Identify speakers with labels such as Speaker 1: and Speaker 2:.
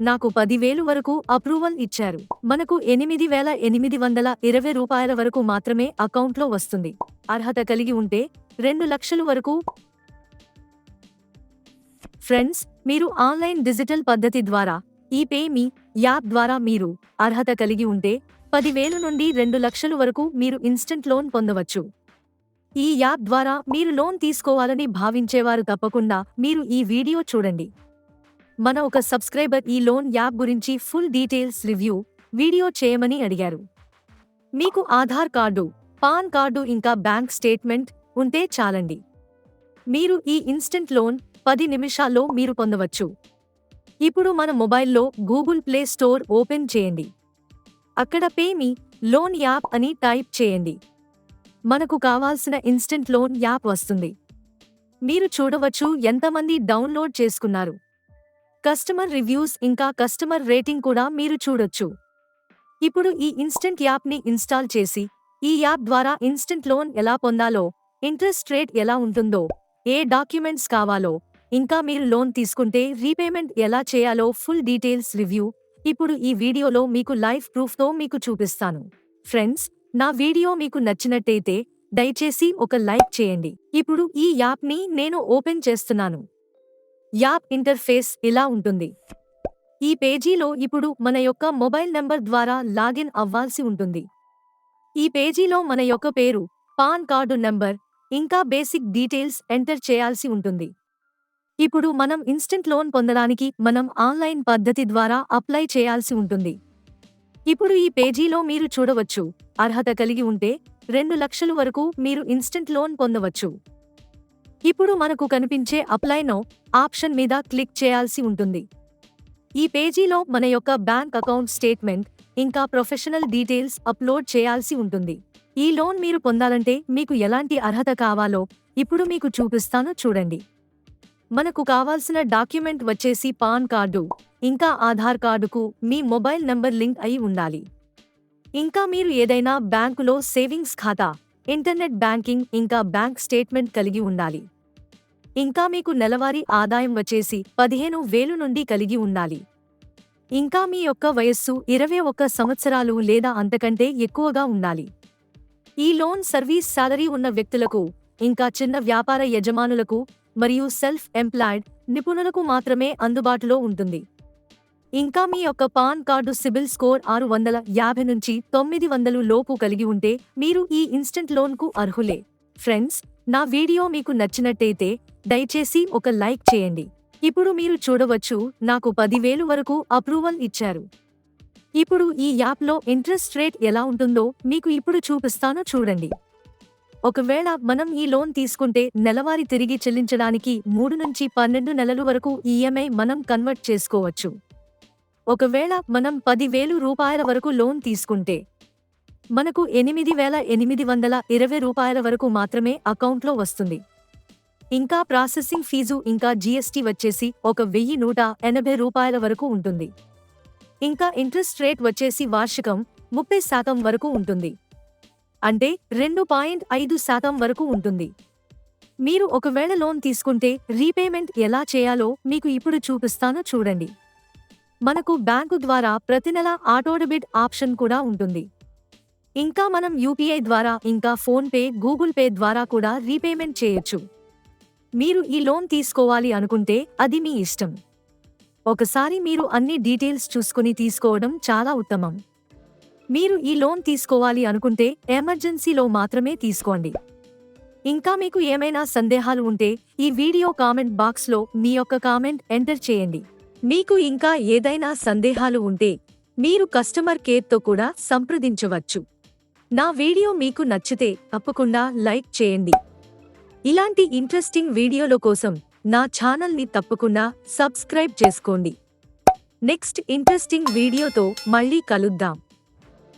Speaker 1: నాకు పదివేలు వరకు అప్రూవల్ ఇచ్చారు. మనకు ఎనిమిది వేల ఎనిమిది వందల ఇరవై రూపాయల వరకు మాత్రమే అకౌంట్లో వస్తుంది. అర్హత కలిగి ఉంటే రెండు లక్షలు వరకు. ఫ్రెండ్స్ మీరు ఆన్లైన్ డిజిటల్ పద్ధతి ద్వారా ఈ పేమి యాప్ ద్వారా మీరు అర్హత కలిగి ఉంటే పదివేలు నుండి రెండు లక్షలు వరకు మీరు ఇన్స్టంట్ లోన్ పొందవచ్చు. ఈ యాప్ ద్వారా మీరు లోన్ తీసుకోవాలని భావించేవారు తప్పకుండా మీరు ఈ వీడియో చూడండి. మన ఒక సబ్స్క్రైబర్ ఈ లోన్ యాప్ గురించి ఫుల్ డీటెయిల్స్ రివ్యూ వీడియో చేయమని అడిగారు. మీకు ఆధార్ కార్డు పాన్ కార్డు ఇంకా బ్యాంక్ స్టేట్మెంట్ ఉంటే చాలండి. మీరు ఈ ఇన్స్టెంట్ లోన్ పది నిమిషాల్లో మీరు పొందవచ్చు. ఇప్పుడు మన మొబైల్లో గూగుల్ ప్లే స్టోర్ ఓపెన్ చేయండి. అక్కడ పేమి లోన్ యాప్ అని టైప్ చేయండి. మనకు కావాల్సిన ఇన్స్టంట్ లోన్ యాప్ వస్తుంది. మీరు చూడవచ్చు ఎంతమంది డౌన్లోడ్ చేసుకున్నారు. కస్టమర్ రివ్యూస్ ఇంకా కస్టమర్ రేటింగ్ కూడా మీరు చూడొచ్చు. ఇప్పుడు ఈ ఇన్స్టంట్ యాప్ని ఇన్స్టాల్ చేసి ఈ యాప్ ద్వారా ఇన్స్టంట్ లోన్ ఎలా పొందాలో ఇంట్రెస్ట్ రేట్ ఎలా ఉంటుందో ఏ డాక్యుమెంట్స్ కావాలో ఇంకా మీరు లోన్ తీసుకుంటే రీపేమెంట్ ఎలా చేయాలో ఫుల్ డీటెయిల్స్ రివ్యూ ఇప్పుడు ఈ వీడియోలో మీకు లైవ్ ప్రూఫ్తో మీకు చూపిస్తాను. ఫ్రెండ్స్ నా వీడియో మీకు నచ్చినట్టయితే దయచేసి ఒక లైక్ చేయండి. ఇప్పుడు ఈ యాప్ని నేను ఓపెన్ చేస్తున్నాను. యాప్ ఇంటర్ఫేస్ ఇలా ఉంటుంది. ఈ పేజీలో ఇప్పుడు మన యొక్క మొబైల్ నంబర్ ద్వారా లాగిన్ అవ్వాల్సి ఉంటుంది. ఈ పేజీలో మన యొక్క పేరు పాన్ కార్డు నంబర్ ఇంకా బేసిక్ డీటెయిల్స్ ఎంటర్ చేయాల్సి ఉంటుంది. ఇప్పుడు మనం ఇన్స్టెంట్ లోన్ పొందడానికి మనం ఆన్లైన్ పద్ధతి ద్వారా అప్లై చేయాల్సి ఉంటుంది. ఇప్పుడు ఈ పేజీలో మీరు చూడవచ్చు. అర్హత కలిగి ఉంటే రెండు లక్షలు వరకు మీరు ఇన్స్టెంట్ లోన్ పొందవచ్చు. ఇప్పుడు మనకు కనిపించే అప్లైనో ఆప్షన్ మీద క్లిక్ చేయాల్సి ఉంటుంది. ఈ పేజీలో మన యొక్క బ్యాంక్ అకౌంట్ స్టేట్మెంట్ ఇంకా ప్రొఫెషనల్ డీటెయిల్స్ అప్లోడ్ చేయాల్సి ఉంటుంది. ఈ లోన్ మీరు పొందాలంటే మీకు ఎలాంటి అర్హత కావాలో ఇప్పుడు మీకు చూపిస్తాను చూడండి. మనకు కావాల్సిన డాక్యుమెంట్ వచ్చేసి పాన్ కార్డు ఇంకా ఆధార్ కార్డుకు మీ మొబైల్ నంబర్ లింక్ అయి ఉండాలి. ఇంకా మీరు ఏదైనా బ్యాంకులో సేవింగ్స్ ఖాతా ఇంటర్నెట్ బ్యాంకింగ్ ఇంకా బ్యాంక్ స్టేట్మెంట్ కలిగి ఉండాలి. ఇంకా మీకు నెలవారీ ఆదాయం వచ్చేసి పదిహేను వేలు నుండి కలిగి ఉండాలి. ఇంకా మీ యొక్క వయస్సు ఇరవై ఒక్క సంవత్సరాలు లేదా అంతకంటే ఎక్కువగా ఉండాలి. ఈ లోన్ సర్వీస్ సాలరీ ఉన్న వ్యక్తులకు ఇంకా చిన్న వ్యాపార యజమానులకు మరియు సెల్ఫ్ ఎంప్లాయిడ్ నిపుణులకు మాత్రమే అందుబాటులో ఉంటుంది. ఇంకా మీ యొక్క పాన్ కార్డు సిబిల్ స్కోర్ ఆరు వందల యాభై నుంచి తొమ్మిది వందలు లోపు కలిగి ఉంటే మీరు ఈ ఇన్స్టంట్ లోన్కు అర్హులే. ఫ్రెండ్స్ నా వీడియో మీకు నచ్చినట్టయితే దయచేసి ఒక లైక్ చేయండి. ఇప్పుడు మీరు చూడవచ్చు నాకు పదివేలు వరకు అప్రూవల్ ఇచ్చారు. ఇప్పుడు ఈ యాప్లో ఇంట్రెస్ట్ రేట్ ఎలా ఉంటుందో మీకు ఇప్పుడు చూపిస్తాను చూడండి. ఒకవేళ మనం ఈ లోన్ తీసుకుంటే నెలవారీ తిరిగి చెల్లించడానికి మూడు నుంచి పన్నెండు నెలలు వరకు ఈఎంఐ మనం కన్వర్ట్ చేసుకోవచ్చు. ఒకవేళ మనం పదివేలు రూపాయల వరకు లోన్ తీసుకుంటే మనకు ఎనిమిది వేల ఎనిమిది వందల ఇరవై రూపాయల వరకు మాత్రమే అకౌంట్లో వస్తుంది. ఇంకా ప్రాసెసింగ్ ఫీజు ఇంకా జీఎస్టీ వచ్చేసి ఒక వెయ్యి నూట ఎనభై రూపాయల వరకు ఉంటుంది. ఇంకా ఇంట్రెస్ట్ రేట్ వచ్చేసి వార్షికం ముప్పై శాతం వరకు ఉంటుంది. అంటే రెండు పాయింట్ ఐదు శాతం వరకు ఉంటుంది. మీరు ఒకవేళ లోన్ తీసుకుంటే రీపేమెంట్ ఎలా చేయాలో మీకు ఇప్పుడు చూపిస్తాను చూడండి. మనకు బ్యాంకు ద్వారా ప్రతి నెల ఆటోడెబిట్ ఆప్షన్ కూడా ఉంటుంది. ఇంకా మనం యూపీఐ ద్వారా ఇంకా ఫోన్పే గూగుల్ పే ద్వారా కూడా రీపేమెంట్ చేయొచ్చు. మీరు ఈ లోన్ తీసుకోవాలి అనుకుంటే అది మీ ఇష్టం. ఒకసారి మీరు అన్ని డీటెయిల్స్ చూసుకుని తీసుకోవడం చాలా ఉత్తమం. మీరు ఈ లోన్ తీసుకోవాలి అనుకుంటే ఎమర్జెన్సీలో మాత్రమే తీసుకోండి. ఇంకా మీకు ఏమైనా సందేహాలు ఉంటే ఈ వీడియో కామెంట్ బాక్స్లో మీ యొక్క కామెంట్ ఎంటర్ చేయండి. మీకు ఇంకా ఏదైనా సందేహాలు ఉంటే మీరు కస్టమర్ కేర్తో కూడా సంప్రదించవచ్చు. నా వీడియో మీకు నచ్చితే తప్పకుండా లైక్ చేయండి. ఇలాంటి ఇంట్రెస్టింగ్ వీడియోల కోసం నా ఛానల్ని తప్పకుండా సబ్స్క్రైబ్ చేసుకోండి. నెక్స్ట్ ఇంట్రెస్టింగ్ వీడియోతో మళ్ళీ కలుద్దాం.